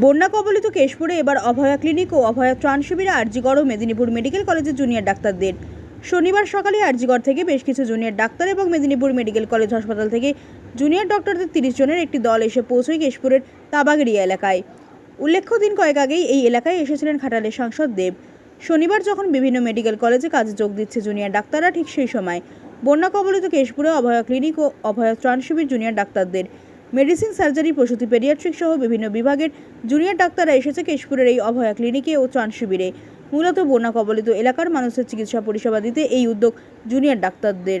বন্যা কবলিত কেশপুরে এবার অভয়া ক্লিনিক ও অভয়া ত্রাণ শিবিরে আরজিগড় ও মেদিনীপুর মেডিকেল কলেজের জুনিয়র ডাক্তারদের। শনিবার সকালে আরজিগড় থেকে বেশ কিছু জুনিয়র ডাক্তার এবং মেদিনীপুর মেডিকেল কলেজ হাসপাতাল থেকে জুনিয়র ডক্টরদের তিরিশ জনের একটি দল এসে পৌঁছয় কেশপুরের তাবাগেরিয়া এলাকায়। উল্লেখ্য, দিন কয়েক আগেই এই এলাকায় এসেছিলেন ঘাটালের সাংসদ দেব। শনিবার যখন বিভিন্ন মেডিকেল কলেজে কাজে যোগ দিচ্ছে জুনিয়র ডাক্তাররা ঠিক সেই সময়। বন্যা কবলিত কেশপুরে অভয়া ক্লিনিক ও অভয়া ত্রাণ শিবির জুনিয়র ডাক্তারদের। মেডিসিন, সার্জারি, প্রসূতি, পেডিয়াট্রিক সহ বিভিন্ন বিভাগের জুনিয়র ডাক্তাররা এসেছে কেশপুরের এই অভয়া ক্লিনিকে ও ত্রাণ শিবিরে। মূলত বন্যা কবলিত এলাকার মানুষের চিকিৎসা পরিষেবা দিতে এই উদ্যোগ জুনিয়র ডাক্তারদের।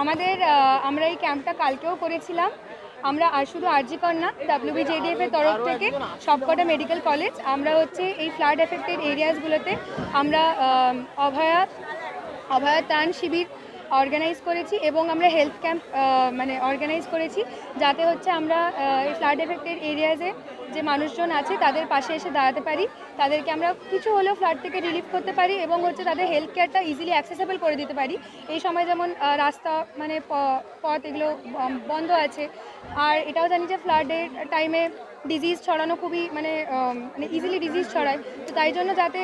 আমাদের আমরা এই ক্যাম্পটা কালকেও করেছিলাম। আমরা আর শুধু আরজিকর না ডাব্লিউবিজেডিএফ এর তরফ থেকে সবকটা মেডিকেল কলেজ আমরা হচ্ছে এই ফ্লাড এফেক্টেড এরিয়াসগুলোতে আমরা অভয়া অভয়া ত্রাণ শিবির অর্গানাইজ করেছি এবং আমরা হেলথ ক্যাম্প মানে অর্গানাইজ করেছি। যাতে হচ্ছে আমরা এই ফ্লাড এফেক্টেড এরিয়াজে যে মানুষজন আছে তাদের পাশে এসে দাঁড়াতে পারি, তাদেরকে আমরা কিছু হলেও ফ্লাড থেকে রিলিফ করতে পারি এবং হচ্ছে তাদের হেলথ কেয়ারটা ইজিলি অ্যাক্সেসেবল করে দিতে পারি। এই সময় যেমন রাস্তা মানে পথ এগুলো বন্ধ আছে। আর এটাও জানি যে ফ্লাডের টাইমে ডিজিজ ছড়ানো খুবই মানে মানে ইজিলি ডিজিজ ছড়ায়। তো তাই জন্য যাতে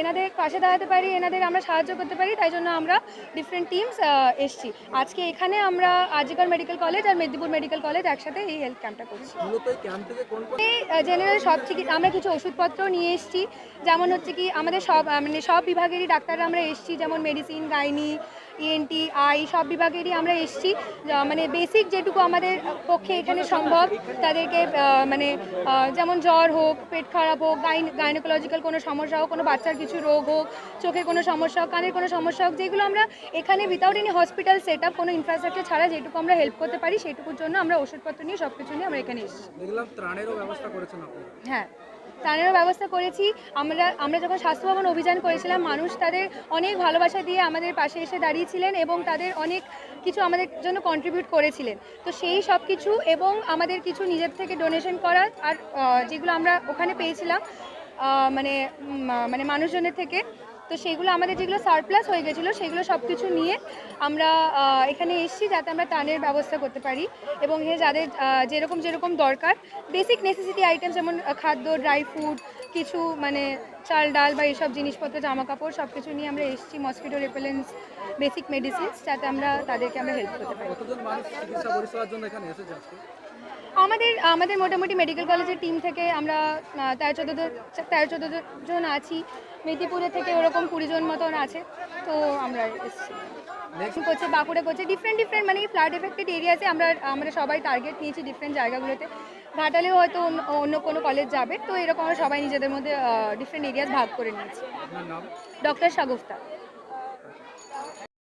এনাদের পাশে দাঁড়াতে পারি এনাদের আমরা সাহায্য করতে পারি তাই জন্য আমরা ডিফারেন্ট টিমস এসছি। আজকে এখানে আমরা আজিকার মেডিকেল কলেজ আর মেদিনীপুর মেডিকেল কলেজ একসাথে এই হেলথ ক্যাম্পটা করছি। জেনারেল সব চিকিৎসা আমরা কিছু ওষুধপত্র নিয়ে এসেছি। যেমন হচ্ছে কি আমাদের সব মানে সব বিভাগেরই ডাক্তাররা আমরা এসেছি। যেমন মেডিসিন গাইনি ইএনটি আই সব বিভাগেরই আমরা এসেছি। মানে বেসিক যেটুকু আমাদের পক্ষে এখানে সম্ভব তাদেরকে মানে যেমন জ্বর হোক পেট খারাপ হোক গাইন গাইনোকোলজিক্যাল কোনো সমস্যা হোক কোনো বাচ্চার কিছু রোগ হোক চোখের কোনো সমস্যা হোক কানের কোনো সমস্যা হোক যেগুলো আমরা এখানে without any hospital set up কোনো ইনফ্রাস্ট্রাকচার ছাড়া যেটুকু আমরা হেল্প করতে পারি সেটুকুর জন্য আমরা ওষুধপত্র নিয়ে সব কিছু নিয়ে আমরা এখানে এসেছি। দেখলাম ত্রাণেরও ব্যবস্থা করেছেন হ্যাঁ। ত্রাণেরও ব্যবস্থা করেছি। আমরা আমরা যখন স্বাস্থ্য ভবন অভিযান করেছিলাম, মানুষ তাদের অনেক ভালোবাসা দিয়ে আমাদের পাশে এসে দাঁড়িয়েছিলেন এবং তাদের অনেক কিছু আমাদের জন্য কন্ট্রিবিউট করেছিলেন। তো সেই সব কিছু এবং আমাদের কিছু নিজের থেকে ডোনেশন করা আর যেগুলো আমরা ওখানে পেয়েছিলাম মানে মানে মানুষজনের থেকে তো সেগুলো আমাদের যেগুলো সারপ্লাস হয়ে গেছিল, সেগুলো সব কিছু নিয়ে আমরা এখানে এসছি যাতে আমরা টানের ব্যবস্থা করতে পারি এবং এ যাদের যেরকম যেরকম দরকার বেসিক নেসেসিটি আইটেম যেমন খাদ্য ড্রাই ফুড কিছু মানে চাল ডাল বা এইসব জিনিসপত্র জামা কাপড় সব কিছু নিয়ে আমরা এসেছি মসকিটো রেপেলেন্স বেসিক মেডিসিনস যাতে আমরা তাদেরকে আমরা হেল্প করতে পারি। আমাদের আমাদের মোটামুটি মেডিকেল কলেজের টিম থেকে আমরা তেরো চোদ্দ তেরো চোদ্দ জন আছি। মেদিনীপুরের থেকে ওরকম কুড়ি জন মতন আছে তো আমরা এসেছি। করছে বাঁকুড়া করছে ডিফারেন্ট ডিফারেন্ট মানে ফ্লাড এফেক্টেড এরিয়াতে আমরা আমরা সবাই টার্গেট নিয়েছি ডিফারেন্ট জায়গাগুলোতে। ঘাটালেও হয়তো অন্য- কোনো কলেজ যাবে। তো এরকম আমরা সবাই নিজেদের মধ্যে ডিফারেন্ট এরিয়াজ ভাগ করে নিয়েছি। ডক্টর শাগুফতা